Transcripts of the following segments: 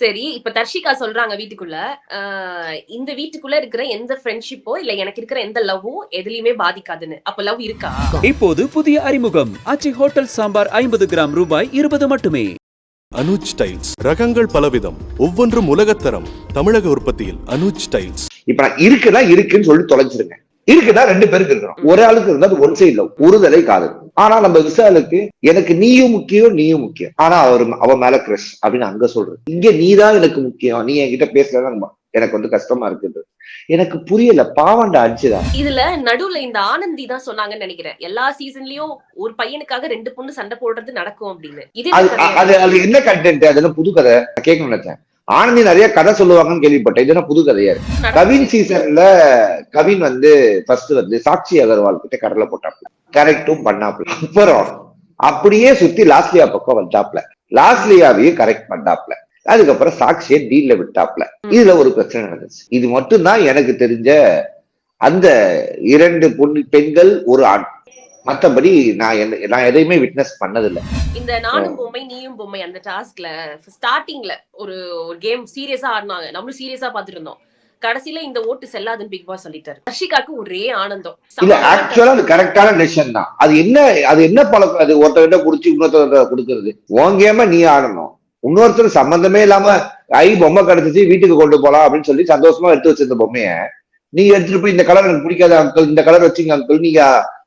சரி இப்ப தர்ஷிகா சொல்றாங்க வீட்டுக்குள்ள இந்த வீட்டுக்குள்ள இருக்கிற எந்த ஃப்ரெண்ட்ஷிப்போ இல்ல எனக்கு இருக்கிற எந்த லவ்வும் எதுலயுமே பாதிக்காதுன்னு. அப்ப லவ் இருக்கா? இப்போது புதிய அறிமுகம். அச்சி ஹோட்டல் சாம்பார் ஐம்பது கிராம் ரூபாய் இருபது மட்டுமே. அனுஜ் டைல்ஸ். ரகங்கள் பலவிதம். ஒவ்வொன்றும் உலகத்தரம். தமிழக உற்பத்தியில் அனுஜ் டைல்ஸ். இப்ப நான் இருக்குன்னா இருக்குன்னு சொல்லி தொலைச்சிருங்க இருக்குன்னா ரெண்டு பேருக்கு இருக்கணும் ஒரு ஆளுக்கு இருந்தா அது ஒன் சைட்ல ஒருதலை காதல். ஆனா நம்ம விசாலுக்கு எனக்கு நீயும் முக்கியம் நீயும் முக்கியம். ஆனா அவர் அவன் மேல கிரஷ் அப்படின்னு அங்க சொல்றது. இங்க நீதான் எனக்கு முக்கியம். நீ என்கிட்ட பேசலாம் எனக்கு வந்து கஷ்டமா இருக்குது எனக்கு புரியல. பாவண்டா அடிச்சுதா? இதுல நடுவுல இந்த ஆனந்தி தான் சொன்னாங்கன்னு நினைக்கிறேன். எல்லா சீசன்லயும் ஒரு பையனுக்காக ரெண்டு பொண்ணு சண்டை போடுறது நடக்கும் அப்படின்னு. இது அது? அது என்ன கண்டென்ட் அதெல்லாம் புது கதை? நான் கேட்கணும்னு நினைச்சேன். ஆனந்தி நிறைய கதை சொல்லுவாங்கன்னு கேள்விப்பட்டேன். இது புது கதையா இருக்கு. கவின் சீசன்ல கவின் வந்து ஃபர்ஸ்ட் வந்து சாட்சி அகர்வால் கிட்ட கடலை போட்டாப்ல கரெக்டும் பண்ணாப்ல அப்புறம் அப்படியே சுத்தி லாஸ்லியா பக்கம் வந்தாப்ல லாஸ்லியாவையும் கரெக்ட் பண்ணாப்ல அதுக்கப்புறம் சாட்சியை டீல்ல விட்டாப்ல இதுல ஒரு பிரச்சனை நடந்துச்சு. இது மட்டும்தான் எனக்கு தெரிஞ்ச அந்த இரண்டு பொண்ணு பெண்கள் ஒரு ஆண். மத்தபடி நான் நான் எதையுமே விட்னஸ் பண்ணதில்லை. இந்த நானும் பொம்மை நீயும் பொம்மை அந்த டாஸ்க்ல ஸ்டார்டிங்ல ஒரு ஒரு கேம் சீரியஸா ஆடினாங்க. நம்மளும் சீரியஸா பாத்துட்டு இருந்தோம் கடைசியில இந்த ஓட்டு செல்லாதுன்னு பிக் பாஸ் சொல்லிட்டாரு. ஹர்ஷிகாக்கு ஒரே ஆனந்தம். இல்ல ஆக்சுவலா அது கரெக்டான டெசிஷன் தான். அது என்ன அது என்ன பழக்கம்? அது ஒருத்தர்கிட்ட குடிச்சு இன்னொருத்தர்கிட்ட கொடுக்கறது. உன் கேம நீ ஆடணும். இன்னொருத்தர் சம்பந்தமே இல்லாம ஐ பொம்மை கிடைச்சிச்சு வீட்டுக்கு கொண்டு போலாம் அப்படின்னு சொல்லி சந்தோஷமா எடுத்து வச்சிருந்த பொம்மைய நீங்க எடுத்துட்டு போய் இந்த கலர் எனக்கு பிடிக்காத அங்கிள் இந்த கலர் வச்சுங்க அங்கிள் நீங்க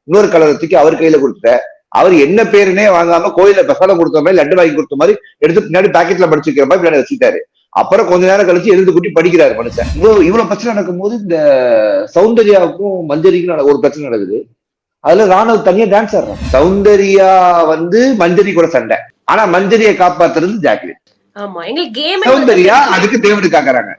இன்னொரு கலர் தூக்கி அவர் கையில கொடுத்துட்ட அவர் என்ன பேருனே வாங்காம கோயில பிரசாதம் கொடுத்த மாதிரி லட்டு வாங்கி கொடுத்த மாதிரி எடுத்து பின்னாடி பாக்கெட்ல படிச்சு வைக்கிற மாதிரி பின்னாடி வச்சுட்டாரு அப்புறம் கொஞ்ச நேரம் கழிச்சு எழுந்து குட்டி படிக்கிறாரு மனுஷன். இவ்வளவு இவ்வளவு பிரச்சனை நடக்கும்போது இந்த சௌந்தர்யாவுக்கும் மஞ்சரிக்கும் ஒரு பிரச்சனை நடக்குது. அதுல ராணுவ தனியா டான்ஸ் ஆடுறான் சௌந்தர்யா வந்து மஞ்சரி கூட சண்டை. ஆனா மஞ்சரியை காப்பாத்துறது ஜாக்லின். ஆமா எங்களுக்கு கேம் சௌந்தர்யா அதுக்கு தேவடு காக்குறாங்க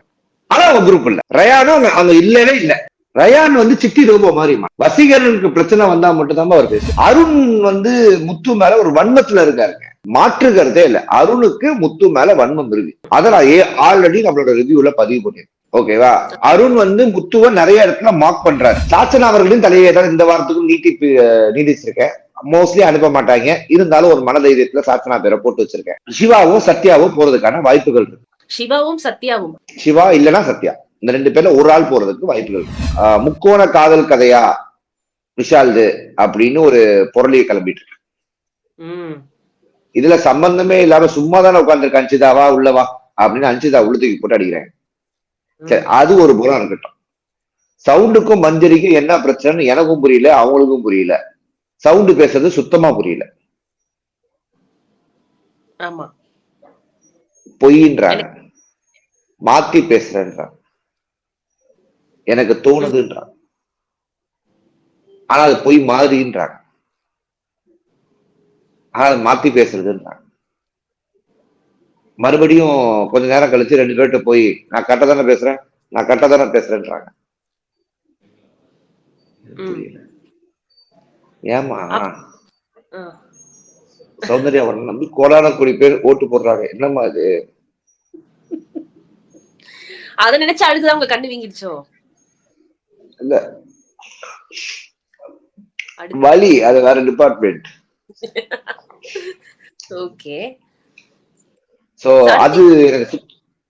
ஆனா அவங்க குரூப் இல்ல. ரயானும் அங்க இல்லவே இல்ல. ரயான் வந்து சிட்டி ரோபோ மாதிரி வசீகரனுக்கு பிரச்சனை வந்தா மட்டும்தான் அவர் பேசு அருண் வந்து முத்து மேல ஒரு வன்மத்துல இருக்காருங்க. மாற்றுகிறதே இல்ல. அருணுக்கு முத்து மேல வன்மம் இருக்கு. அதை நான் ஆல்ரெடி நம்மளோட ரிவ்யூல பதிவு பண்ணிருக்கேன் ஓகேவா அருண் வந்து முத்துவை நிறைய இடத்துல மார்க் பண்றாரு. சாச்சனா அவர்களையும் தலையை தான் இந்த வாரத்துக்கும் நீட்டி அஹ், நீடிச்சிருக்கேன் மோஸ்ட்லி அனுப்ப மாட்டாங்க. இருந்தாலும் ஒரு மனதைரியத்துல சாச்சனா பேரை போட்டு வச்சிருக்கேன். சிவாவும் சத்யாவும் போறதுக்கான வாய்ப்புகள் இருக்கு. சிவாவும் சத்யாவும். சிவா இல்லனா சத்யா. இந்த ரெண்டு பேர்ல ஒரு ஆள் போறதுக்கு வாய்ப்புகள் முக்கோண காதல் கதையா விஷால்து அப்படின்னு ஒரு பொருளியை கிளம்பிட்டு இருக்கு. இதுல சம்பந்தமே இல்லாம சும்மா தானே உட்காந்துருக்க அஞ்சிதாவா உள்ளவா அப்படின்னு அஞ்சிதா உள்ள தூக்கி போட்டு அடிக்கிறேன் சரி அது ஒரு புறம் இருக்கட்டும். சவுண்டுக்கும் மஞ்சரிக்கும் என்ன பிரச்சனைன்னு எனக்கும் புரியல அவங்களுக்கும் புரியல. சவுண்டு பேசுறது சுத்தமா புரியல. ஆமா. பொய்ன்றாங்க மாத்தி பேசுறேன்றாங்க. எனக்கு தோணுதுன்றாங்க. ஆனா அது பொய் மாதிரின்றாங்க. ஆனா அது மாத்தி பேசுறதுன்றாங்க. மறுபடியும் கொஞ்ச நேரம் கழிச்சு ரெண்டு பேர்கிட்ட போய் நான் கரெக்டா தானே பேசுறேன்? நான் கரெக்டா தானே பேசுறேன்றாங்க. ஏமா. சௌந்தர்யா அவரை நம்பி கோடான கோடி பேர் ஓட்டு போடுறாங்க. என்னம்மா இது? அத நினைச்சு அழுதுதான் உங்க கண்ணு வீங்கிடுச்சோ? இல்ல. வலி அது வேற டிபார்ட்மெண்ட் ஓகே. சோ அது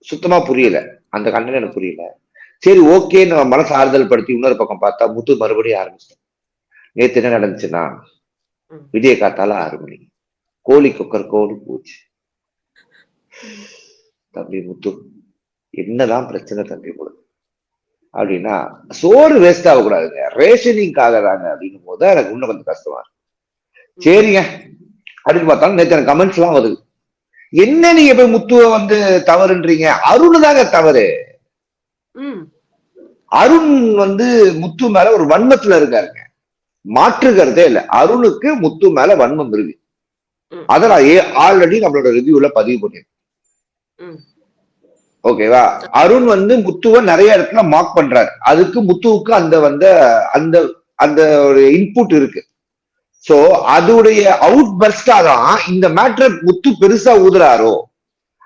சுத்தமா புரியல. அந்த கண்டனம் எனக்கு புரியல. சரி ஓகே நம்ம மனசு ஆறுதல் படுத்தி இன்னொரு பக்கம் பார்த்தா முத்து மறுபடியும் ஆரம்பிச்சிட்டேன் நேத்து என்ன நடந்துச்சுன்னா. விடிய காத்தால ஆறு மணி. கோழி கொக்கர் கோழி போச்சு. தம்பி முத்து என்னதான் பிரச்சனை தம்பி உங்களுக்கு? அப்படின்னா சோறு வேஸ்ட் ஆகக்கூடாதுங்க. ரேஷனிங்காக தாங்க அப்படின்னும் போது எனக்கு இன்னும் கொஞ்சம் கஷ்டமா இருக்கு. சரிங்க. அப்படின்னு பார்த்தாலும் நேற்று எனக்கு கமெண்ட்ஸ் எல்லாம் வருது. என்ன நீங்க போய் முத்துவ வந்து தவறுன்றீங்க? அருண் தாங்க தவறு. அருண் வந்து முத்து மேல ஒரு வன்மத்துல இருக்காருங்க. மாற்றுகிறதே இல்ல. அருணுக்கு முத்து மேல வன்மம் இருக்கு. அதை நான் ஆல்ரெடி நம்மளோட ரிவ்யூல பதிவு பண்ணிருக்கேன். ம். ஓகேவா அருண் வந்து முத்துவை நிறைய இடத்துல மார்க் பண்றாரு. அதுக்கு முத்துவுக்கு அந்த வந்து அந்த அந்த ஒரு இன்புட் இருக்கு. சோ அதோடைய அவுட் பர்ஸ்டா தான் இந்த மேட்டர் முத்து பெருசா ஊதுறாரோ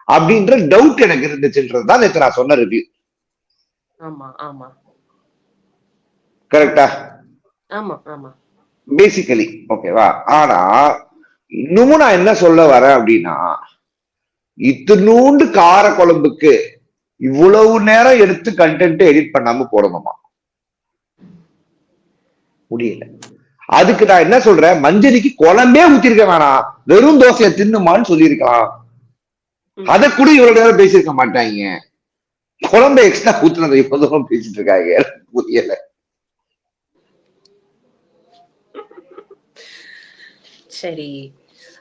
அப்படின்ற டவுட் எனக்கு இருந்துச்சுன்றது தான் நேற்று நான் சொன்ன ரிவ்யூ ஆமா ஆமா. கரெக்டா ஆமா ஆமா. பேசிக்கலி ஓகேவா ஆனா இன்னமும் நான் என்ன சொல்ல வரேன் அப்படின்னா இத்தினூண்டு கார குழம்புக்கு இவ்வளவு நேரம் எடுத்து கண்டென்ட் எடிட் பண்ணாம போடணுமா? முடியல. அதுக்கு நான் என்ன சொல்றேன்? மஞ்சரிக்கு குழம்பே ஊத்திருக்க வேணாம். வெறும் தோசையை தின்னுமான்னு சொல்லியிருக்கலாம். அதை கூட இவ்வளவு நேரம் பேசியிருக்க மாட்டாங்க. குழம்பு எக்ஸ்ட்ரா ஊத்துனதை இப்ப தூரம் பேசிட்டு இருக்காங்க? புரியல. சரி.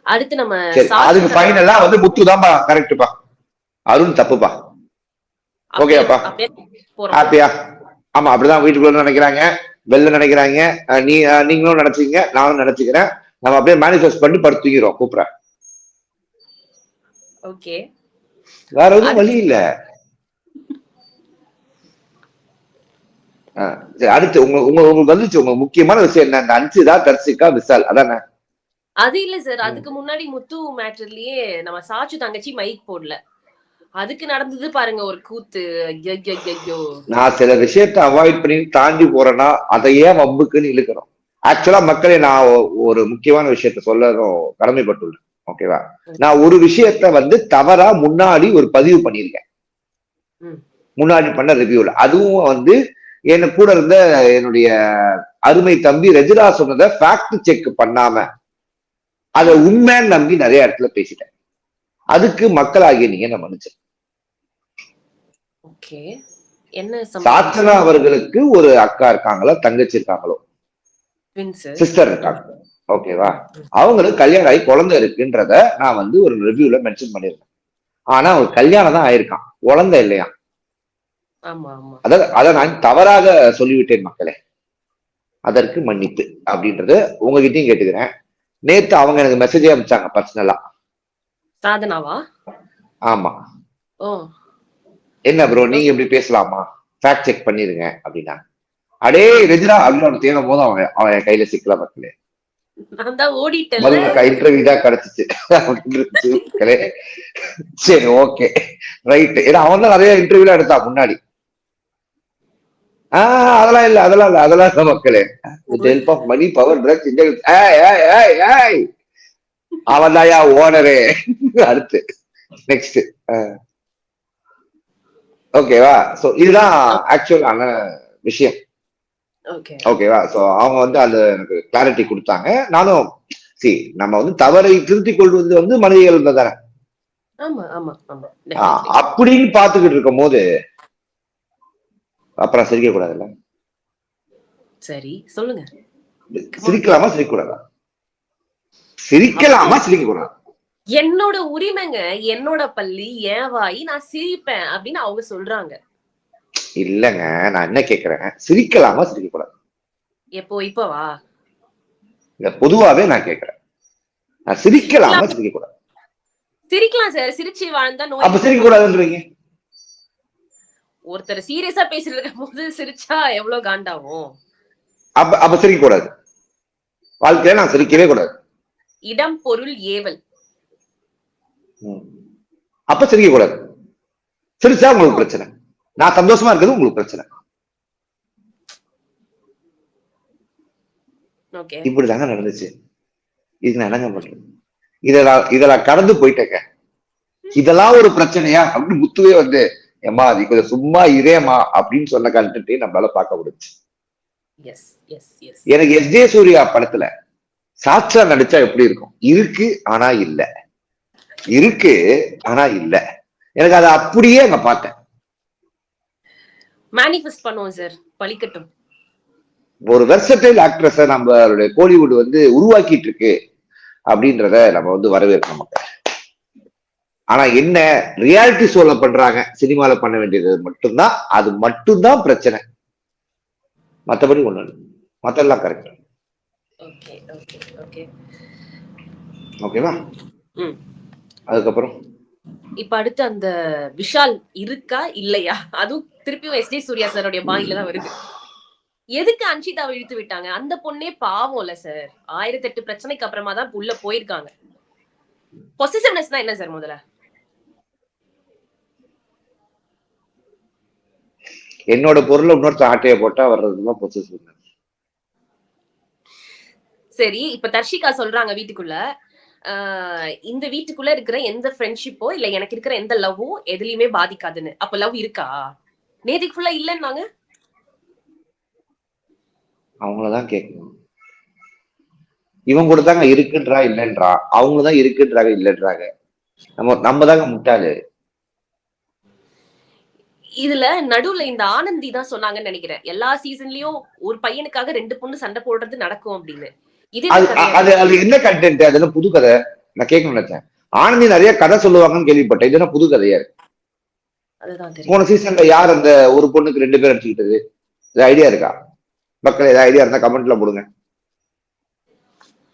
அடுத்து நம்ம அதுக்கு ஃபைனலா வந்து முத்துதான்பா கரெக்டுப்பா அருண் தப்புப்பா. ஓகேப்பா. ஹாப்பியா? ஆமா அப்படிதான் வீட்டுக்குள்ள நினைக்கிறாங்க. வெளில நினைக்கிறாங்க. நீ நீங்களும் நினைச்சீங்க நானும் நினைச்சுக்கிறேன். நம்ம அப்படியே மேனிஃபெஸ்ட் பண்ணி படுத்துக்கிறோம் கூப்பிடுறேன் ஓகே. வேற எதுவும் வழி இல்ல. சரி, அடுத்து உங்க உங்க உங்களுக்கு வந்துச்சு உங்க முக்கியமான விஷயம் என்ன? இந்த அன்சிதா தர்சிகா விசால். அதானே? அது இல்ல சார் அதுக்கு முன்னாடி முத்து மேட்டர்லயே நம்ம சாச்சு தங்கச்சி மைக் போடல. அதுக்கு நடந்தது பாருங்க ஒரு கூத்து. ஐயோ நான் சில விஷயத்தை அவாய்ட் பண்ணி தாண்டி போறேன்னா அதை ஏன் வம்புக்குன்னு இழுக்கிறோம். ஆக்சுவலா மக்களே நான் ஒரு முக்கியமான விஷயத்த சொல்லணும் கடமைப்பட்டுள்ளேன். ஓகேவா நான் ஒரு விஷயத்த வந்து தவறா முன்னாடி ஒரு பதிவு பண்ணியிருக்கேன். முன்னாடி பண்ண ரிவ்யூல அதுவும் வந்து என்ன கூட இருந்த என்னுடைய அருமை தம்பி ரெஜிரா சொன்னதை ஃபேக்ட் செக் பண்ணாம அதை உண்மைன்னு நம்பி நிறைய இடத்துல பேசிட்டேன். அதுக்கு மக்களாகிய நீங்க என்ன மன்னிச்சு சாத்தனா அவர்களுக்கு ஒரு அக்கா இருக்காங்களோ தங்கச்சி இருக்காங்களோ? சிஸ்டர் இருக்காங்க. ஓகேவா? அவங்களுக்கு கல்யாணம் ஆகி குழந்தை இருக்குன்றத நான் வந்து ஒரு ரிவ்யூல மென்ஷன் பண்ணிருக்கேன் ஆனா அவங்க கல்யாணம் தான் ஆயிருக்கான். குழந்தை இல்லையா அத அதை நான் தவறாக சொல்லிவிட்டேன் மக்களே. அதற்கு மன்னிப்பு அப்படின்றது உங்ககிட்டயும் கேட்டுக்கிறேன். நேத்து அவங்க எனக்கு மெசேஜே அனுப்பிச்சாங்க பர்சனலா சாதனாவா? ஆமா. ஓ. என்ன ப்ரோ நீங்க இப்படி பேசலாமா? ஃபேக்ட் செக் பண்ணிருங்க அப்படின்னா. அடே ரெஜினா அப்படின்னு அவன் தேடும் போது அவன் அவன் கையில சிக்கல மக்களே இன்டர்வியூ தான் கிடைச்சிச்சு. சரி ஓகே ரைட் ஏன்னா அவன் தான் நிறைய இன்டர்வியூல எடுத்தான் முன்னாடி. ஆஹ் அதெல்லாம் இல்ல அதெல்லாம் இல்ல அதெல்லாம் இல்ல மக்களே. With help of money power drugs intelligence அவன் தாயா ஓனரே அடுத்து நெக்ஸ்ட் ஓகேவா சோ இதுதான் ஆக்சுவலான விஷயம். ஓகே ஓகேவா சோ அவங்க வந்து அந்த எனக்கு கிளாரிட்டி கொடுத்தாங்க. நானும் சி நம்ம வந்து தவறை திருத்திக் கொள்வது வந்து மனித இயல்பு தானே. அப்படின்னு பாத்துக்கிட்டு இருக்கும் போது அப்புறம் சிரிக்க கூடாதுல்ல சரி சொல்லுங்க. சிரிக்கலாமா சிரிக்க கூடாதா சிரிக்கலாமா சிரிக்க கூடாது என்னோட உரிமைங்க என்னோட பள்ளி என் வாய் நான் சிரிப்பேன் அப்படின்னு அவங்க சொல்றாங்க. இல்லங்க நான் என்ன கேக்குறேன் சிரிக்கலாமா சிரிக்க கூடாது எப்போ இப்பவா? இல்ல பொதுவாவே நான் கேக்குறேன் நான் சிரிக்கலாமா சிரிக்க கூடாது சிரிக்கலாம் சார். சிரிச்சு வாழ்ந்தா அப்ப நோய் சிரிக்க கூடாதுன்றீங்க ஒருத்தர் சீரியஸா பேசிட்டு இருக்கும் போது சிரிச்சா எவ்வளவு காண்டாகும்? அப்ப அப்ப சிரிக்க கூடாது. வாழ்க்கையில நான் சிரிக்கவே கூடாது. இடம் பொருள் ஏவல். அப்ப சிரிக்க கூடாது. சிரிச்சா உங்களுக்கு பிரச்சனை. நான் சந்தோஷமா இருக்கிறது உங்களுக்கு பிரச்சனை. இப்படிதாங்க நடந்துச்சு. இது நான் என்னங்க பண்றது? இதெல்லாம் இதெல்லாம் கடந்து போயிட்டேங்க. இதெல்லாம் ஒரு பிரச்சனையா? அப்படின்னு முத்துவே வந்து ஏமா அது கொஞ்சம் சும்மா இரேமா அப்படின்னு சொன்ன கண்டுட்டு நம்மளால பார்க்க முடிஞ்சு எஸ் எஸ் எஸ் எனக்கு எஸ். ஜே. சூர்யா படத்துல சாட்சா நடிச்சா எப்படி இருக்கும்? இருக்கு ஆனா இல்ல. இருக்கு ஆனா இல்ல. எனக்கு அதை அப்படியே அங்க பார்த்தேன். மேனிஃபெஸ்ட் பண்ணுவோம் சார் பழிக்கட்டும். ஒரு வெர்சடைல் ஆக்ட்ரஸ நம்மளுடைய கோலிவுட் வந்து உருவாக்கிட்டு இருக்கு அப்படின்றத நம்ம வந்து வரவேற்கணும் மக்கள். ஆனா என்ன ரியாலிட்டி ஷோல பண்றாங்க சினிமால பண்ண வேண்டியது மட்டும்தான் அது மட்டும்தான் பிரச்சனை. மத்தபடி ஒண்ணு மத்தெல்லாம் கரெக்ட் ஓகே ஓகே ஓகே ஓகேவா அதுக்கப்புறம்? இப்ப அடுத்து அந்த விஷால் இருக்கா இல்லையா? அதுவும் திருப்பியும் எஸ் டி சூர்யா சாரோடைய பாயில தான் வருது. எதுக்கு அன்ஷிதாவை இழுத்து விட்டாங்க? அந்த பொண்ணே பாவம்ல சார் ஆயிரத்தி எட்டு பிரச்சனைக்கு அப்புறமா தான் உள்ள போயிருக்காங்க. பொசிசிவ்னஸ்னா என்ன சார் முதல்ல? என்னோட பொருளை இன்னொருத்த ஆட்டையை போட்டா வர்றதுதான் பொசிசிவ் சரி இப்ப தர்ஷிகா சொல்றாங்க வீட்டுக்குள்ள. இந்த வீட்டுக்குள்ள இருக்கிற எந்த ஃப்ரெண்ட்ஷிப்போ இல்ல எனக்கு இருக்கிற எந்த லவ்வோ எதுலயுமே பாதிக்காதுன்னு. அப்ப லவ் இருக்கா? நேதிக்கு ஃபுல்லா இல்லன்னாங்க? அவங்களதான் கேட்கணும். இவன் கூட தாங்க இருக்குன்றா இல்லைன்றா. அவங்க தான் இருக்குன்றாங்க இல்லைன்றாங்க. நம்ம நம்ம தாங்க முட்டாளு. இதுல நடுவுல இந்த ஆனந்தி தான் சொன்னாங்கன்னு நினைக்கிறேன். எல்லா சீசன்லயும் ஒரு பையனுக்காக ரெண்டு பொண்ணு சண்டை போடுறது நடக்கும் அப்படின்னு. இது அது அது என்ன கண்டென்ட் அது என்ன புது கதை? நான் கேட்க நினைச்சேன். ஆனந்தி நிறைய கதை சொல்லுவாங்கன்னு கேள்விப்பட்டேன். இது புது கதையா இருக்கு? போன சீசன்ல யார் அந்த ஒரு பொண்ணுக்கு ரெண்டு பேர் அடிச்சுக்கிட்டது? இது ஐடியா இருக்கா? மக்கள் ஏதாவது ஐடியா இருந்தா கமெண்ட்ல போடுங்க.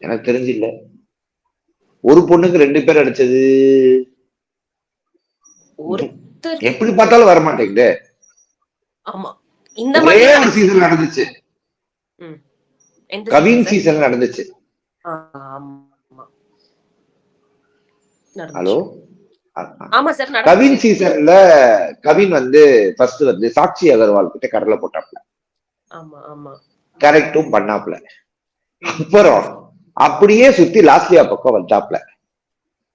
எனக்கு தெரிஞ்சு இல்ல ஒரு பொண்ணுக்கு ரெண்டு பேர் அடிச்சது. எப்படி பார்த்தாலும் வர மாட்டேங்குது ஆமா. இந்த ஒரே மாதிரி ஒரு சீசன் நடந்துச்சு. கவின்? சீசன் நடந்துச்சு. ஹலோ? ஆமா சார் கவின். சீசன்ல கவின் வந்து ஃபர்ஸ்ட் வந்து சாட்சி அகர்வால் கிட்ட கடலை போட்டாப்ல. ஆமா ஆமா. கரெக்டும் பண்ணாப்ல. அப்புறம் அப்படியே சுத்தி லாஸ்லியா பக்கம் வந்தாப்ல.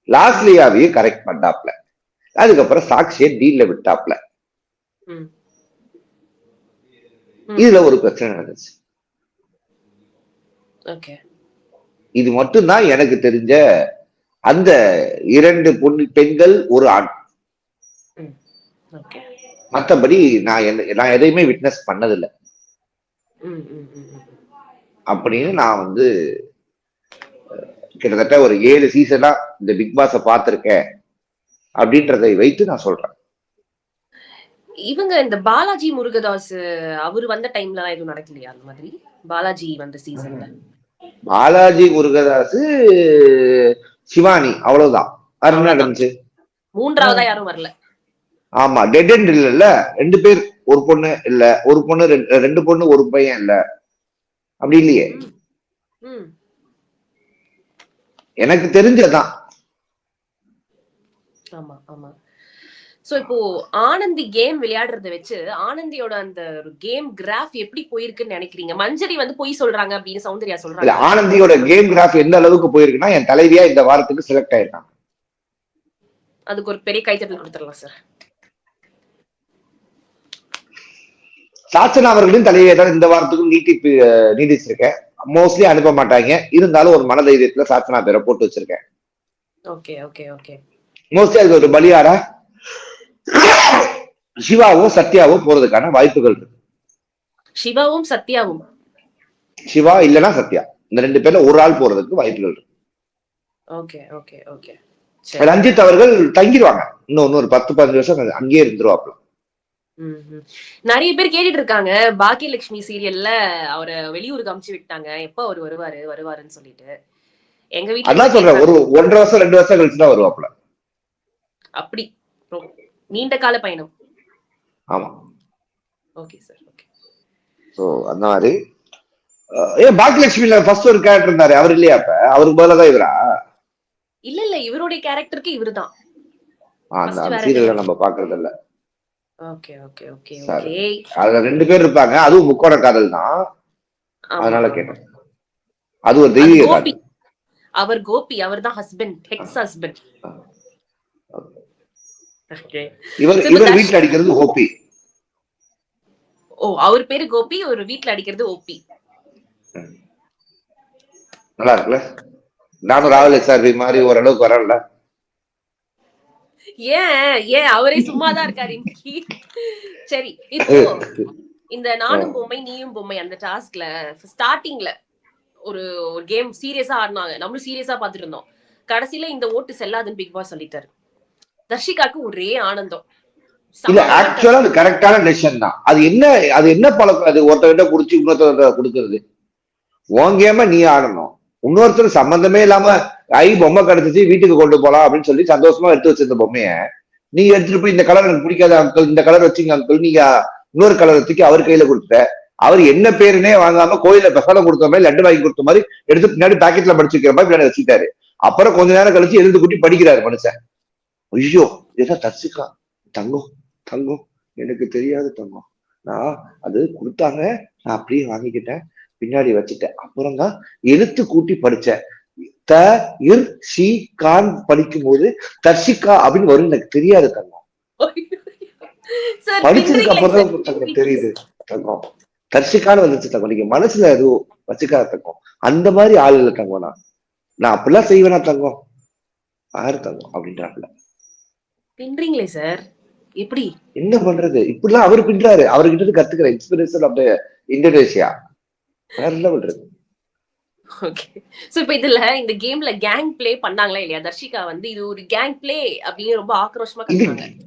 லாஸ்லியாவையும் கரெக்ட் பண்ணாப்ல. அதுக்கப்புறம் சாட்சியை டீல்ல விட்டாப்ல. இதுல ஒரு பிரச்சனை நடந்துச்சு. ஓகே. இது மட்டும்தான் எனக்கு தெரிஞ்ச அந்த இரண்டு பொண்ணு பெண்கள் ஒரு ஆண். மத்தபடி நான் நான் எதையுமே விட்னஸ் பண்ணதில்லை. அப்படின்னு நான் வந்து கிட்டத்தட்ட ஒரு ஏழு சீசனா இந்த பிக் பாஸ பார்த்திருக்கேன். அப்படின்றதை வைத்து நான் சொல்றேன். இவங்க இந்த பாலாஜி முருகதாஸ் அவர் வந்த டைம்ல எதுவும் நடக்கலையா அந்த மாதிரி? பாலாஜி வந்த சீசன்ல பாலாஜி முருகதாஸ் சிவானி அவ்வளவுதான். என்ன நடந்துச்சு மூன்றாவதா யாரும் வரல. ஆமா டெட் எண்ட் இல்ல ரெண்டு பேர் ஒரு பொண்ணு இல்ல. ஒரு பொண்ணு ரெண்டு- ரெண்டு பொண்ணு ஒரு பையன் இல்ல. அப்படி இல்லையே? எனக்கு தெரிஞ்சதான் ஆமா. சோ இப்போ ஆனந்தி கேம் விளையாடுறத வச்சு ஆனந்தியோட அந்த கேம் கிராஃப் எப்படி போயிருக்குன்னு நினைக்கிறீங்க? மஞ்சரி வந்து பொய் சொல்றாங்க அப்படின்னு சௌந்தர்யா சொல்றாங்க. ஆனந்தியோட கேம் கிராஃப் எந்த அளவுக்கு போயிருக்குன்னா என் தலைவியா இந்த வாரத்துக்கு செலக்ட் ஆயிருக்காங்க. அதுக்கு ஒரு பெரிய கைத்தட்டல் கொடுத்துடலாம் சார் சாச்சனா அவர்களின் தலைவியை தான் இந்த வாரத்துக்கும் நீட்டி நீடிச்சிருக்கேன் மோஸ்ட்லி அனுப்ப மாட்டாங்க. இருந்தாலும் ஒரு மனதைரியத்துல சாச்சனா பேரை போட்டு வச்சிருக்கேன். ஓகே ஓகே ஓகே மோஸ்ட்லி அது ஒரு பலியாடா? சிவாவும் சத்யாவும் போறதுக்கான வாய்ப்புகள் இருக்கு. சிவாவும் சத்யாவும். சிவா இல்லைன்னா சத்யா. இந்த ரெண்டு பேர்ல ஒரு ஆள் போறதுக்கு வாய்ப்புகள் இருக்கு. Okay okay okay. ரஞ்சித் அவர்கள் தங்கிடுவாங்க. இன்னும் இன்னொரு பத்து பதினஞ்சு வருஷம் அங்கேயே இருந்துருவாப்ல. நிறைய பேர் கேட்டுட்டு இருக்காங்க. பாக்கியலட்சுமி சீரியல்ல அவரை வெளியூருக்கு அமுச்சு விட்டாங்க. எப்ப அவர் வருவாரு? வருவாருன்னு சொல்லிட்டு. எங்க அதான் சொல்றேன். வீட்டுல ஒரு ஒன்றரை வருஷம் ரெண்டு வருஷம் கழிச்சு தான் வருவாப்ல அப்படி. நீண்ட கால பயணம். ஆமா. ஓகே சார் ஓகே சோ அந்த மாதிரி. ஏன் பாக்கியலட்சுமியில ஃபர்ஸ்ட் ஒரு கேரக்டர் இருந்தாரு. அவர் இல்லையா அப்ப? அவருக்கு பதிலா தான் இவரா? இல்ல இல்ல. இவருடைய கேரக்டருக்கு இவருதான் அந்த சீரியல்ல? நம்ம பாக்குறது இல்ல ஓகே ஓகே ஓகே. ஓகே அதுல ரெண்டு பேர் இருப்பாங்க. அதுவும் முக்கோண காதல் தான். அதனால கேட்டேன். அது ஒரு தெய்வீக அவர் கோபி. அவர் தான் ஹஸ்பண்ட் எக்ஸ் ஹஸ்பண்ட் இவர் இவர் வீட்டுல அடிக்கிறது ஓபி. ஓ அவர் பேரு கோபி ஒரு வீட்ல அடிக்கிறது ஓபி. நல்லா இருக்குல்ல? நானும் ராகுல் எஸ்ஆர்பி மாதிரி ஓரளவுக்கு வரல ஏன் ஏன்? அவரே சும்மாதான் இருக்காரு இன்னைக்கு. சரி இப்போ இந்த நானும் பொம்மை நீயும் பொம்மை அந்த டாஸ்க்ல ஸ்டார்டிங்ல ஒரு ஒரு கேம் சீரியஸா ஆடினாங்க. நம்மளும் சீரியஸா பாத்துட்டு இருந்தோம். கடைசியில இந்த ஓட்டு செல்லாதுன்னு பிக் பாஸ் சொல்லிட்டாரு. தர்ஷிகாக்கு ஒரே ஆனந்தம். இல்ல ஆக்சுவலா அது கரெக்டான டெசிஷன் தான். அது என்ன அது என்ன பழக்கம்? அது ஒருத்தர்கிட்ட குடிச்சு இன்னொருத்தர்கிட்ட கொடுக்கறது. கேம நீ ஆடணும். இன்னொருத்தர் சம்பந்தமே இல்லாம ஐ பொம்மை கிடைச்சிச்சு வீட்டுக்கு கொண்டு போலாம் அப்படின்னு சொல்லி சந்தோஷமா எடுத்து வச்சிருந்த பொம்மைய நீங்க எடுத்துட்டு போய் இந்த கலர் எனக்கு பிடிக்காத அங்கிள் இந்த கலர் வச்சுங்க அங்கிள் நீங்க இன்னொரு கலர் தூக்கி அவர் கையில கொடுத்த அவர் என்ன பேருனே வாங்காம கோயில பிரசாதம் கொடுத்த மாதிரி லட்டு வாங்கி கொடுத்த மாதிரி எடுத்து பின்னாடி பாக்கெட்ல படிச்சு வைக்கிற மாதிரி பின்னாடி வச்சுட்டாரு அப்புறம் கொஞ்ச நேரம் கழிச்சு எழுந்து கூட்டி படிக்கிறாரு மனுஷன். ஐயோ ஏதோ தர்சிக்கா தங்கம் தங்கம். எனக்கு தெரியாது தங்கம். நான் அது கொடுத்தாங்க. நான் அப்படியே வாங்கிக்கிட்டேன். பின்னாடி வச்சுட்டேன். அப்புறம் தான் எழுத்து கூட்டி படிச்சேன் த இர் ஷி கான் படிக்கும் போது தர்ஷிகா அப்படின்னு வரும். எனக்கு தெரியாது தங்கம். படிச்சதுக்கு அப்புறம் தான் தங்கம். தெரியுது. தங்கம். தர்ஷிகான்னு வந்துச்சு தங்கம். நீங்க மனசுல எதுவும் வச்சுக்காத தங்கம். அந்த மாதிரி ஆள் இல்லை தங்கம் நான். நான் அப்படிலாம் செய்வேனா தங்கம்? ஆறு தங்கம்? அப்படின்றாங்கல்ல பின்றீங்களே சார்? எப்படி? என்ன பண்றது? இப்படிலாம் அவர் பின்றாரு. அவர்கிட்ட இருந்து கத்துக்கிற இன்ஸ்பிரேஷன் ஆஃப் இந்தோனேஷியா வேற என்ன பண்றது? ஓகே சோ இப்ப இதுல இந்த கேம்ல கேங் ப்ளே பண்ணாங்களா இல்லையா? தர்ஷிகா வந்து இது ஒரு கேங் ப்ளே அப்படின்னு ரொம்ப ஆக்ரோஷமா இது கத்துனாங்க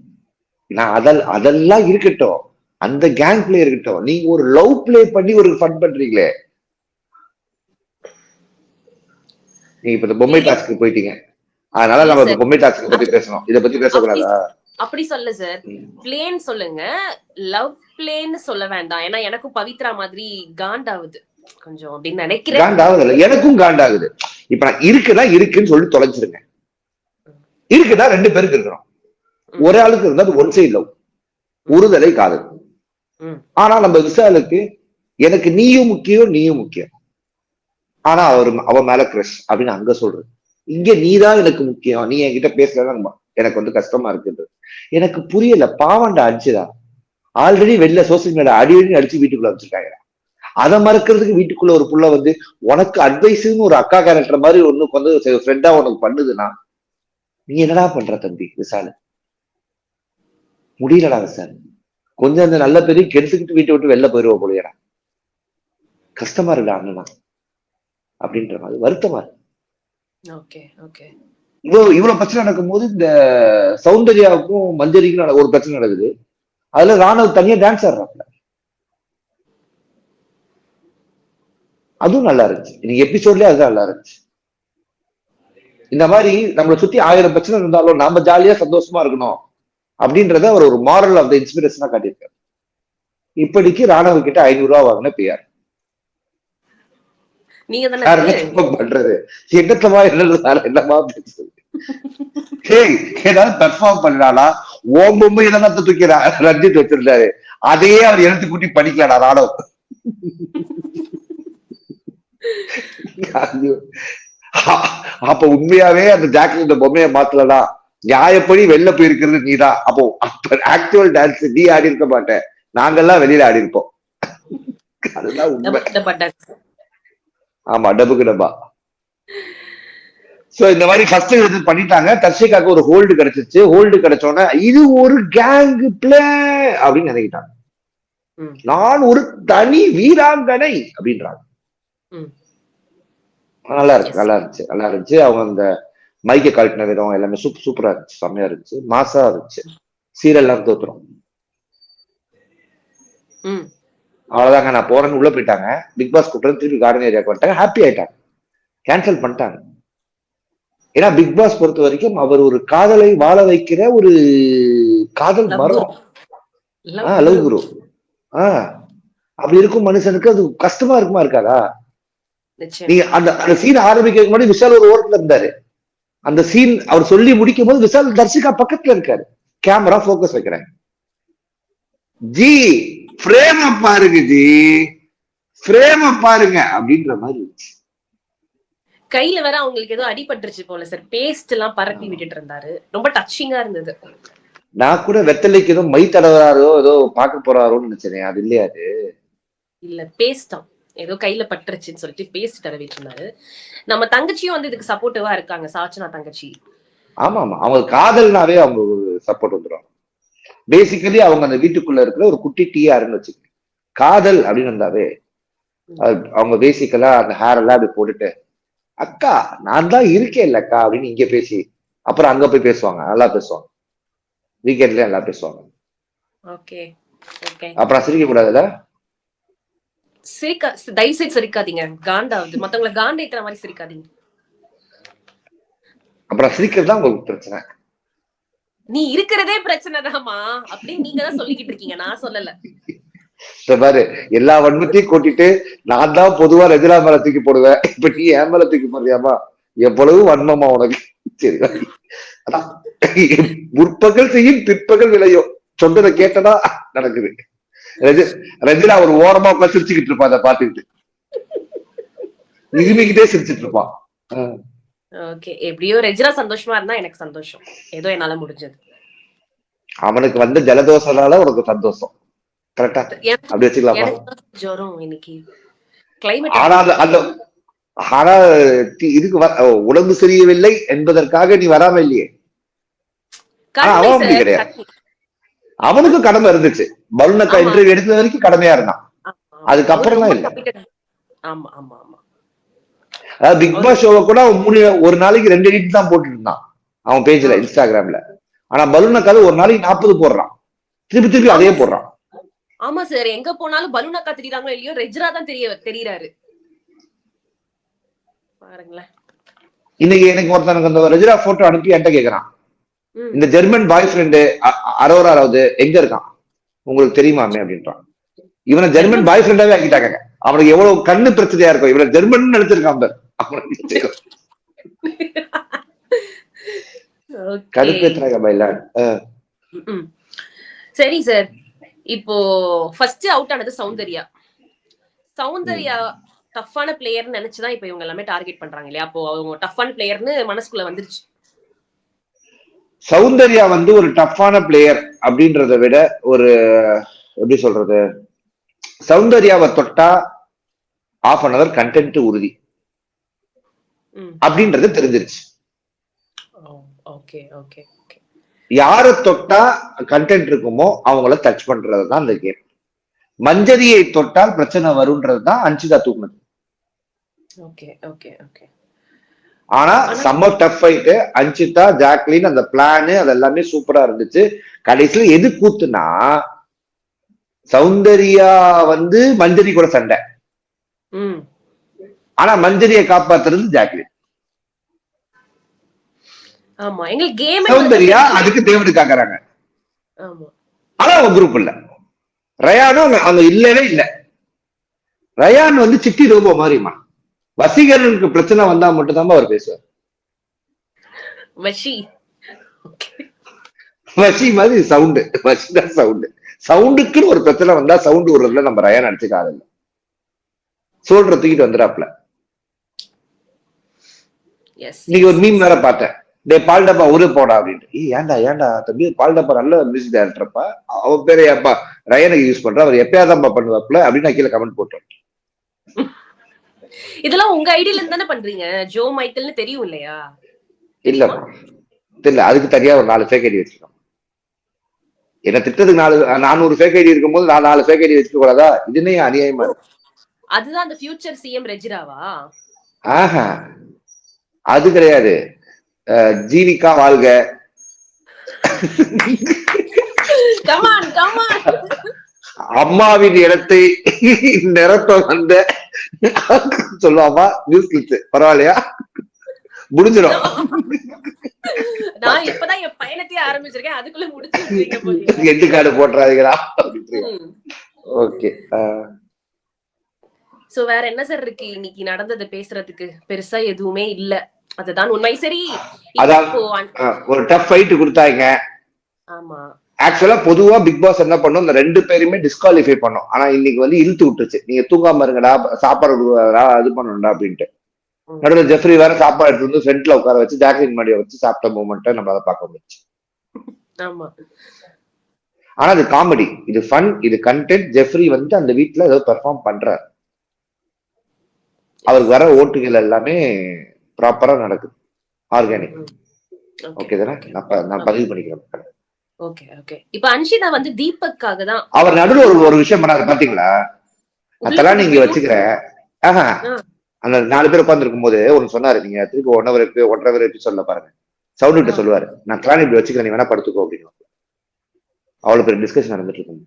நான் அதல் அதெல்லாம் இருக்கட்டும். அந்த கேங் பிளே இருக்கட்டும். நீங்க ஒரு லவ் பிளே பண்ணி ஒரு ஃபன் பண்றீங்களே. நீங்க இப்ப இந்த பொம்மை டாஸ்க்கு போயிட்டீங்க. அதனால நம்ம இந்த பொம்மை டாஸ்க்கு பத்தி பேசணும். இத பத்தி பேசக்கூடாதா? அப்படி சொல்ல சார். பிளேன் சொல்லுங்க. லவ் பிளேன்னு சொல்ல வேண்டாம். ஏன்னா எனக்கும் பவித்ரா மாதிரி காண்டாவுது கொஞ்சம் அப்படின்னு நினைக்கிறேன். காண்டாகுது இல்ல எனக்கும் காண்டாகுது. இப்ப நான் இருக்குன்னா இருக்குன்னு சொல்லி தொலைச்சிருங்க இருக்குன்னா ரெண்டு பேருக்கு இருக்கிறோம். ஒரு ஆளுக்கு இருந்தா அது ஒன் சைடு லவ் ஒருதலை காதல். ஆனா நம்ம விஷாலுக்கு எனக்கு நீயும் முக்கியம் நீயும் முக்கியம். ஆனா அவர் அவ மேல கிரஷ் அப்படின்னு அங்க சொல்றது. இங்க நீதான் எனக்கு முக்கியம். நீ என்கிட்ட பேசலதான் எனக்கு வந்து கஷ்டமா இருக்குது எனக்கு புரியல பாவண்டா அடிச்சுதா? ஆல்ரெடி வெளில சோசியல் மீடியா அடி அடிச்சு வீட்டுக்குள்ள வச்சிருக்காங்க அதை மறக்கிறதுக்கு வீட்டுக்குள்ள ஒரு புள்ள வந்து உனக்கு அட்வைஸ்னு ஒரு அக்கா கேரக்டர் மாதிரி ஒண்ணு வந்து ஃப்ரெண்டா உனக்கு பண்ணுதுன்னா நீ என்னடா பண்ற தம்பி விசாலு? முடியலடா விசாலு. கொஞ்சம் அந்த நல்ல பெரிய கெடுத்துக்கிட்டு வீட்டை விட்டு வெளில போயிருவோம் போலியடா. கஷ்டமா இருக்குடா அண்ணனா. அப்படின்ற மாதிரி வருத்தமா இருக்கு. இவ்வளவு இவ்வளவு பிரச்சனை நடக்கும்போது இந்த சௌந்தர்யாவுக்கும் மஞ்சரிக்கும் ஒரு பிரச்சனை நடக்குது. அதுல ராணவ் தனியா டான்ஸ் ஆடுறாப்ல. அதுவும் நல்லா இருந்துச்சு. இன்னைக்கு எபிசோட்லயே அதுதான் நல்லா இருந்துச்சு. இந்த மாதிரி நம்மளை சுத்தி ஆயிரம் பிரச்சனை இருந்தாலும் நாம ஜாலியா சந்தோஷமா இருக்கணும் அப்படின்றத அவர் ஒரு மாரல் ஆஃப் த இன்ஸ்பிரேஷனா காட்டியிருக்காரு. இப்படிக்கு ராணுவ கிட்ட ஐநூறு ரூபா வாங்கின பிஆர் நீங்க தானே பண்றது? என்னமா பேசுறது ஏதாவது பெர்ஃபார்ம் பண்ணானா ஓம் பொம்மை என்னதான் தூக்கிறா ரஞ்சித் வச்சிருந்தாரு. அதையே அவர் எழுத்து கூட்டி படிக்கலடா. அ- அப்ப உண்மையாவே அந்த ஜாக்கெட் இந்த பொம்மையை மாத்தலடா. நியாயப்படி வெளில போயிருக்கிறது நீதான். அப்போ அப்ப ஆக்சுவல் டான்ஸ் நீ ஆடி இருக்க மாட்ட நாங்கெல்லாம் வெளியில ஆடி இருப்போம் அதுதான் உண்மை. ஆமா டபுக்கு டப்பா சோ இந்த மாதிரி ஃபர்ஸ்ட் இது பண்ணிட்டாங்க. தர்ஷிகாக்கு ஒரு ஹோல்டு கிடைச்சிச்சு. ஹோல்டு கிடைச்சோன்னே இது ஒரு கேங் பிளே அப்படின்னு நினைக்கிட்டாங்க. நான் ஒரு தனி வீராங்கனை அப்படின்றாங்க. நல்லா இருக்கு. நல்லா இருந்துச்சு நல்லா இருந்துச்சு. அவங்க அந்த மைக்க கழட்டின விதம் எல்லாமே சூப் சூப்பரா இருந்துச்சு செம்மையா இருந்துச்சு. மாசா இருந்துச்சு. சீரியல் எல்லாம் தோத்துரும் ம் அவ்வளவுதாங்க நான் போறேன்னு உள்ள போயிட்டாங்க. பிக் பாஸ் கூப்பிட்டு திருப்பி கார்டன் ஏரியாவுக்கு வந்துட்டாங்க. ஹாப்பி ஆயிட்டாங்க. கேன்சல் பண்ணிட்டாங்க. ஏன்னா பிக் பாஸ் பொறுத்த வரைக்கும் அவர் ஒரு காதலை வாழ வைக்கிற ஒரு காதல் மரம். ஆஹ் லவ் குரு. ஆஹ் அப்படி இருக்கும் மனுஷனுக்கு அது கஷ்டமா இருக்குமா இருக்காதா? நீங்க அந்த அந்த சீன் ஆரம்பிக்கிறதுக்கு முன்னாடி விஷால் ஒரு ஓரத்துல இருந்தாரு. அந்த சீன் அவர் சொல்லி முடிக்கும் போது விஷால் தர்ஷிகா பக்கத்துல இருக்காரு. கேமரா போக்கஸ் வைக்கிறேன். ஜி பிரேம பாருங்க ஜி. பிரேம பாருங்க அப்படின்ற மாதிரி இருந்துச்சு. கையில வேற அவங்களுக்கு ஏதோ அடிபட்டுருச்சு போல சார். பேஸ்ட் எல்லாம் பரப்பி விட்டுட்டு இருந்தாரு. ரொம்ப டச்சிங்கா இருந்தது. நான் கூட வெத்தலைக்கு ஏதோ மை தடவுறாரோ ஏதோ பார்க்க போறாரோன்னு நினைச்சேனே. அது இல்லையா அது? இல்ல பேஸ்டாம் ஏதோ கையில பட்டுருச்சுன்னு சொல்லிட்டு பேஸ்ட் தடவிட்டு இருந்தாரு. நம்ம தங்கச்சியும் வந்து இதுக்கு சப்போர்ட்டிவா இருக்காங்க. சாச்சனா தங்கச்சி. ஆமா ஆமா. அவங்க காதல்னாவே அவங்க சப்போர்ட் வந்துடும் பேசிக்கலி அவங்க அந்த வீட்டுக்குள்ள இருக்கிற ஒரு குட்டி டீயாருன்னு வச்சுக்கோங்க. காதல் அப்படின்னு அது அவங்க பேசிக்கலா அந்த ஹேர் எல்லாம் அப்படி போட்டுட்டு அக்கா நான் தான் இருக்கேன் இல்ல அக்கா அப்படின்னு இங்க பேசி அப்புறம் அங்க போய் பேசுவாங்க. நல்லா பேசுவாங்க. வீக்கெண்ட்ல நல்லா பேசுவாங்க. ஓகே அப்புறம் சிரிக்க கூடாதுல்ல சிரிக்கா தயவு செய்து சிரிக்காதீங்க காண்டாவது மத்தவங்களை காண்ட ஏத்துற மாதிரி சிரிக்காதீங்க. அப்புறம் சிரிக்கிறது தான் உங்களுக்கு பிரச்சனை. நீ இருக்கிறதே பிரச்சனைதாம்மா அப்படின்னு நீங்க தான் சொல்லிக்கிட்டு இருக்கீங்க. நான் சொல்லல. பாரு எல்லா வன்மத்தையும் கூட்டிட்டு நான் தான் பொதுவா ரஜினா மேல தூக்கி போடுவேன். இப்ப நீ என் மேல தூக்கி போடுறியாமா எவ்வளவு வன்மமா உனக்கு? சரி அதான். முற்பகல் செய்யும் பிற்பகல் விளையும். சொன்னதை கேட்டதா நடக்குது. ரஜினா ஒரு ஓரமா உட்காந்து சிரிச்சுக்கிட்டு இருப்பான் அதை பார்த்துக்கிட்டு. இருமிக்கிட்டே சிரிச்சிட்டு இருப்பான் ஓகே எப்படியோ ரெஜினா சந்தோஷமா இருந்தா எனக்கு சந்தோஷம். ஏதோ என்னால முடிஞ்சது. அவனுக்கு வந்து ஜலதோஷனால உனக்கு சந்தோஷம். கரெக்டா அப்படி வச்சுக்கலாமா? ஜுரம் இன்னைக்கு. கிளைமேட் ஆனா அந்த- ஆனா இதுக்கு உடம்பு சரியவில்லை என்பதற்காக நீ வராம இல்லையே. அவன் அப்படி கிடையாது. அவனுக்கும் கடமை இருந்துச்சு. பலூனக்கா. இன்டர்வியூ எடுத்த வரைக்கும் கடமையா இருந்தான். அதுக்கப்புறம் தான் இல்ல. ஆமா ஆமா ஆமா. அதாவது பிக் பாஸ் ஷோவை கூட அவன் மூணு ஒரு நாளைக்கு ரெண்டு எடிட் தான் போட்டுட்டு இருந்தான் அவன் பேஜ்ல இன்ஸ்டாகிராம்ல ஆனா பலூனக்கால ஒரு நாளைக்கு நாற்பது போடுறான். திருப்பி திருப்பி அதே போடுறான். ஆமா சார் எங்க போனாலும் பலூன் அக்கா தெரியுறாங்களோ இல்லையோ ரெஜ்ரா தான் தெரிய தெரியறாரு. பாருங்களேன். இன்னைக்கு எனக்கு ஒருத்தனுக்கு அந்த ரெஜிரா போட்டோ அனுப்பி என்கிட்ட கேக்குறான். இந்த ஜெர்மன் பாய் ஃப்ரெண்டு அரோராவது எங்க இருக்கான்? உங்களுக்கு தெரியுமாமே அப்படின்றான். இவனை ஜெர்மன் பாய் ஃப்ரெண்டாவே ஆக்கிட்டாங்க. அவனுக்கு எவ்வளவு கண்ணு பிரச்சனையா இருக்கும் இவனை ஜெர்மன் நினைச்சிருக்கான் ம். சரி சார் இப்போ ஃபர்ஸ்ட் அவுட் ஆனது சௌந்தர்யா. சௌந்தர்யா டஃப்பான பிளேயர்னு நினைச்சுதான் இப்போ இவங்க எல்லாமே டார்கெட் பண்றாங்க இல்லையா? அப்போ அவங்க டஃப்பான பிளேயர்னு மனசுக்குள்ள வந்துருச்சு. சௌந்தர்யா வந்து ஒரு டஃப்பான பிளேயர் அப்படின்றத விட ஒரு எப்படி சொல்றது? சௌந்தர்யாவை தொட்டா ஆஃப் அன் அவர் கண்டென்ட் உறுதி. அப்படின்றது தெரிஞ்சிருச்சு. ஓகே ஓகே ஓகே யார தொட்டா கண்டென்ட் இருக்குமோ அவங்கள டச் பண்றது தான் அந்த கேம் மஞ்சரியை தொட்டால் பிரச்சனை வரும்ன்றது தான் அன்சிதா தூக்குனது. ஓகே ஓகே ஓகே ஆனா செம்ம டஃப் ஃபைட்டு அன்சிதா ஜாக்லின் அந்த பிளானு அது எல்லாமே சூப்பரா இருந்துச்சு. கடைசியில எது கூத்துனா சௌந்தர்யா வந்து மஞ்சரி கூட சண்டை. ஆனா மஞ்சரியை காப்பாத்துறது ஜாக்லின். ஆமா எங்களுக்கு கேம் சௌந்தர்யா அதுக்கு தேவடு காக்குறாங்க. ஆமா. ஆனா அவன் குரூப் இல்ல. ரயானும் அங்க- அங்க இல்லவே இல்ல. ரயான் வந்து சிட்டி ரோபோ மாதிரிமா வசீகரனுக்கு பிரச்சனை வந்தா மட்டும்தான் அவர் பேசுவார். வஷி வசி மாதிரி சவுண்டு வசி தான் சவுண்டு சவுண்டுக்குன்னு ஒரு பிரச்சனை வந்தா சவுண்டு விடுறதுல நம்ம ரயான் அடிச்சுக்காது இல்ல. சோல்ற தூக்கிட்டு வந்துடாப்ல. இன்னைக்கு ஒரு மீன் வேற பார்த்தேன். டே பால் டப்பா ஒரு போடா அப்படின்ட்டு. ஏய் ஏன்டா ஏன்டா தம்பி? பால் டப்பா நல்ல மியூசிக் டேரக்டர்ப்பா அவன் பேரு ஏப்பா ரயனுக்கு யூஸ் பண்ற. அவர் எப்பயாதான்ப்பா பண்ணுவாப்ல அப்படின்னு நான் கீழே கமெண்ட் போட்டேன். இதெல்லாம் உங்க ஐடியில இருந்து தானே பண்றீங்க? ஜோ மைக்கேல்னு தெரியும் இல்லையா? இல்லம்மா தெரியல. அதுக்கு தனியா ஒரு நாலு ஃபேக் ஐடி வச்சிருக்கோம். என்ன திட்டத்துக்கு நாலு நானூறு ஃபேக் ஐடி இருக்கும்போது நான் நாலு ஃபேக் ஐடி வச்சுக்க கூடாதா? இதுனே அநியாயமா அதுதான் அந்த ஃபியூச்சர் சிஎம் ரெஜிராவா? ஆஹா. அது கிடையாது. ஜீவிகா வாழ்க. அம்மாவின் இடத்தை நிரப்ப வந்த சொல்லுவாமா நியூஸ் கிளிப்ஸ் பரவாயில்லையா? முடிஞ்சிடும். நான் இப்பதான் என் பயணத்தையே ஆரம்பிச்சிருக்கேன். அதுக்குள்ள போல எட்டு கார்டு போட்டுறாதீங்களா. ஓகே. சோ வேற என்ன சார் இருக்கு? இன்னைக்கு நடந்தது பேசுறதுக்கு. பெருசா எதுவுமே இல்ல. அதுதான் உண்மை. சரி ஒரு டஃப் ஃபைட் கொடுத்தாங்க. ஆமா. ஆக்சுவலா பொதுவா பிக் பாஸ் என்ன பண்ணும்? இந்த ரெண்டு பேருமே டிஸ்குவாலிஃபை பண்ணும். ஆனா இன்னைக்கு வந்து இழுத்து விட்டுருச்சு. நீங்க தூங்காம இருங்கடா சாப்பாடு கொடுக்குறா அது பண்ணணும்டா அப்படின்ட்டு. நடுவில் ஜெஃப்ரி வேற சாப்பாடு எடுத்து வந்து ஃப்ரண்ட்ல உட்கார வச்சு ஜாக்லின் மாடியை வச்சு சாப்பிட்ட மூமெண்ட்டை நம்ம அதை பார்க்க முடிச்சு ஆனா அது காமெடி இது ஃபன் இது கண்டென்ட் ஜெஃப்ரி வந்து அந்த வீட்ல ஏதோ பெர்ஃபார்ம் பண்றாரு. அவருக்கு வர ஓட்டுகள் எல்லாமே ப்ராப்பரா நடக்குது. ஆர்கானிக் ஓகே தானே? நான் நான் பதிவு பண்ணிக்கிறேன் ஓகே ஓகே இப்ப அன்ஷிதா வந்து தீபக்காக தான் அவர் நடுவில் ஒரு ஒரு விஷயம் பண்ணாரு பாத்தீங்களா? அதெல்லாம் நீங்க வச்சுக்கிறேன் ஆஹா. அந்த நாலு பேர் உட்கார்ந்து போது ஒன்னு சொன்னாரு நீங்க திருப்பி ஒன் ஹவர் ஒன்றரை ஹவர் எபிசோட்ல பாருங்க. சவுண்ட் கிட்ட. சொல்லுவாரு நான் கிளான் இப்படி வச்சுக்கிறேன் நீ வேணா படுத்துக்கோ அப்படின்னு. அவ்வளவு பெரிய டிஸ்கஷன் நடந்துட்டு இருக்கும்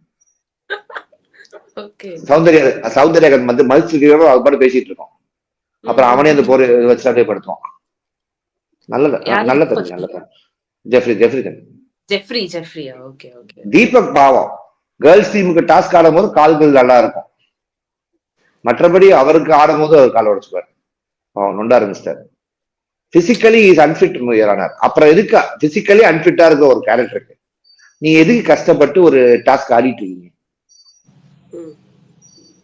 சௌந்தர்யா சௌந்தர்யகன் வந்து மதிச்சுக்கிறோம் அது பாட்டு பேசிட்டு இருக்கோம். அப்புறம் அவனே அந்த போர் வச்சு அப்படியே படுத்துவான். நல்லது? நல்ல தம்பி நல்ல தம்பி ஜெஃப்ரி ஜெஃப்ரி தம்பி ஜெஃப்ரி ஜெஃப்ரியா? Okay okay. தீபக் பாவம். கேர்ள்ஸ் டீமுக்கு டாஸ்க் ஆடும் போது கால்கள் நல்லா இருக்கும். மற்றபடி அவருக்கு ஆடும் போது அவர் கால் உடைச்சுப்பார் அவன் நொண்டா ஆரம்பிச்சிட்டார் பிசிக்கலி இஸ் அன்ஃபிட் ஆனார் அப்புறம் எதுக்கு பிசிக்கலி அன்ஃபிட்டா இருக்க ஒரு கேரக்டருக்கு நீ எதுக்கு கஷ்டப்பட்டு ஒரு டாஸ்க் ஆடிட்டு இருக்கீங்க.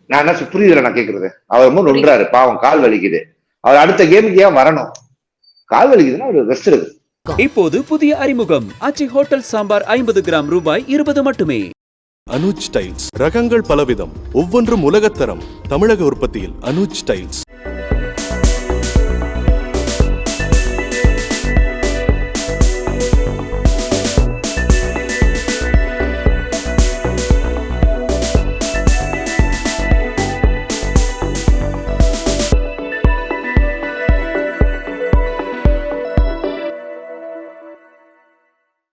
நான் என்ன புரியுதுல நான் கேக்குறது? அவர் ரொம்ப நொன்றாரு பாவம் கால் வலிக்குது. அவர் அடுத்த கேமுக்கு ஏன் வரணும்? கால் வலிக்குதுன்னா ஒரு ரெஸ்ட் இருக்கு. இப்போது புதிய அறிமுகம். ஆச்சி ஹோட்டல் சாம்பார் ஐம்பது கிராம் ரூபாய் இருபது மட்டுமே. அனுஜ் டைல்ஸ். ரகங்கள் பலவிதம். ஒவ்வொன்றும் உலகத்தரம். தமிழக உற்பத்தியில் அனுஜ் டைல்ஸ்.